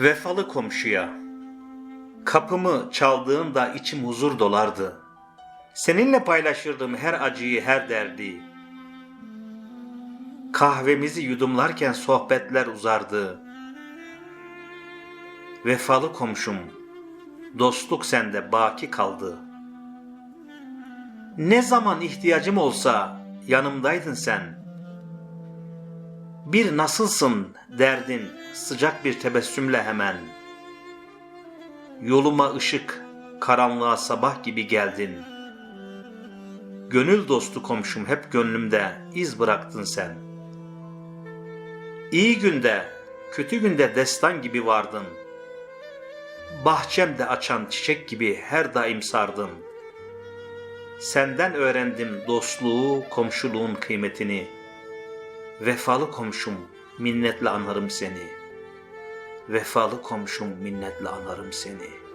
Vefalı komşuya Kapımı çaldığında içim huzur dolardı. Seninle paylaşırdım her acıyı, her derdi. Kahvemizi yudumlarken sohbetler uzardı. Vefalı komşum, dostluk sende baki kaldı. Ne zaman ihtiyacım olsa yanımdaydın sen. Bir nasılsın derdin sıcak bir tebessümle hemen. Yoluma ışık, karanlığa sabah gibi geldin. Gönül dostu komşum hep gönlümde iz bıraktın sen. İyi günde, kötü günde destan gibi vardın. Bahçemde açan çiçek gibi her daim sardın. Senden öğrendim dostluğu, komşuluğun kıymetini. Vefalı komşum, minnetle anarım seni. Vefalı komşum, minnetle anarım seni.''